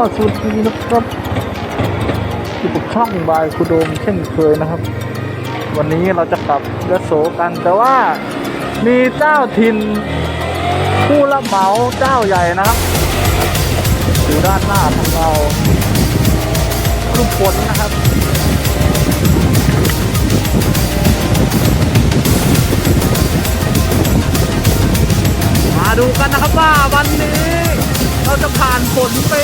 ก็สวัสดีนะครับอยู่กับช่องบายคุโดมเช่นเคยนะครับ วันนี้เราจะกลับยโสกันแต่ว่ามีเจ้าถิ่นผู้รับเหมาเจ้าใหญ่นะครับอยู่ด้านหน้าของเราคือฝนนะครับมาดูกันนะครับว่าวันนี้ เราจะผ่านฝนไป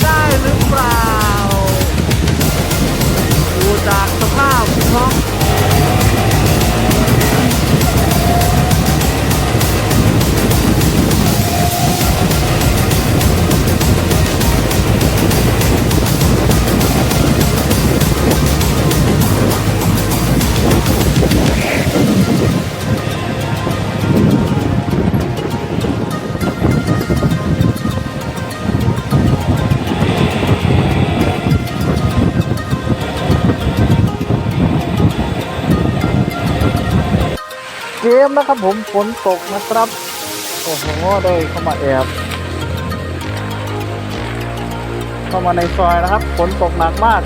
เกมนะครับผมฝนตกนะครับ โอ้โหได้เข้ามาแอบเข้ามาในซอยนะครับฝนตกหนักมาก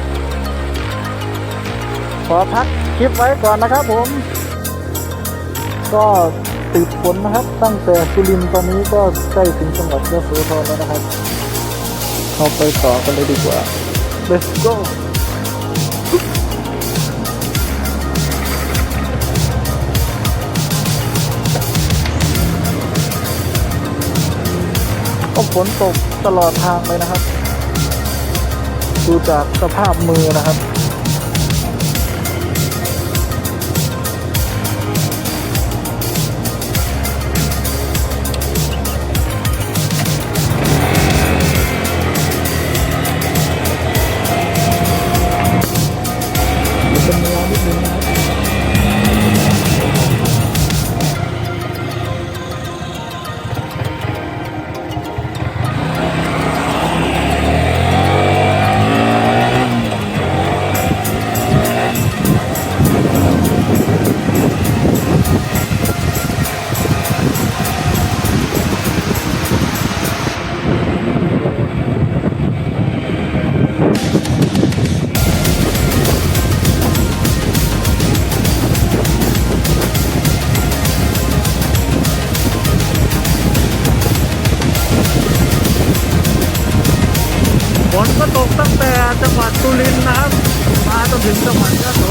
ขอพักคลิปไว้ก่อนนะครับผม ก็ติดฝนนะครับ ตั้งแต่สุรินทร์ตอนนี้ก็ใกล้ถึงจังหวัดยะโสธรแล้วนะครับ เข้าไปต่อกันเลยดีกว่า let's go ฝนตกตลอดทางเลยนะครับ ดูจากสภาพมือนะครับ ตั้งแต่จัง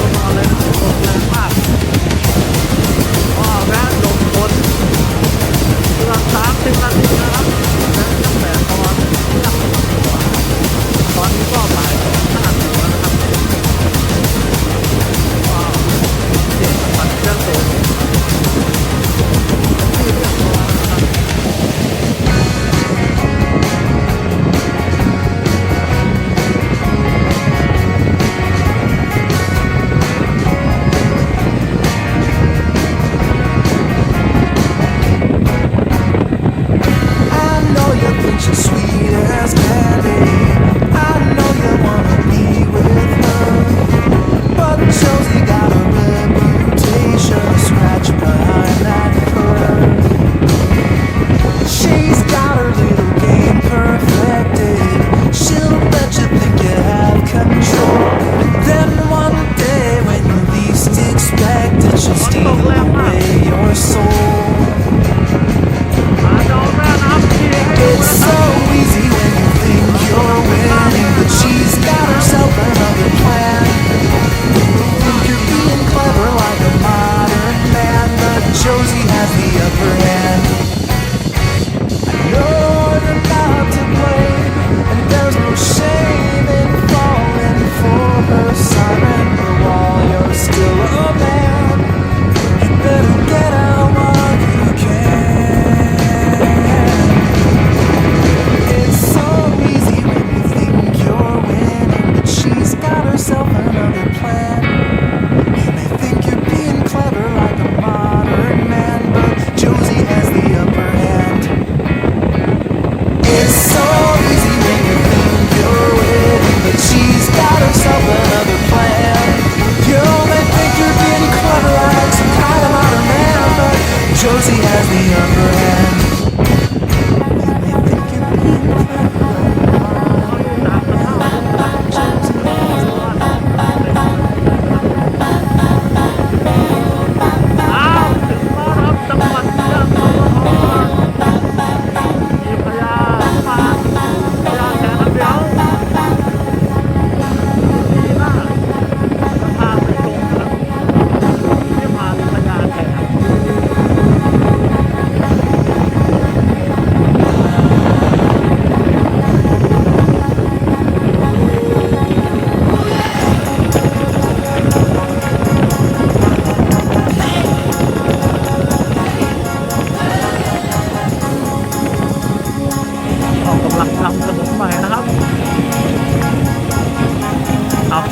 Josie has the upper hand.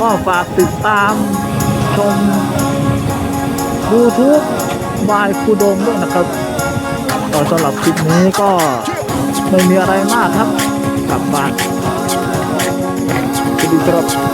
ก็ฝากติดตามชม YouTube บายคูดงด้วยนะครับก็สำหรับคลิปนี้ก็ไม่มีอะไรมากครับกลับบ้านสวัสดีครับ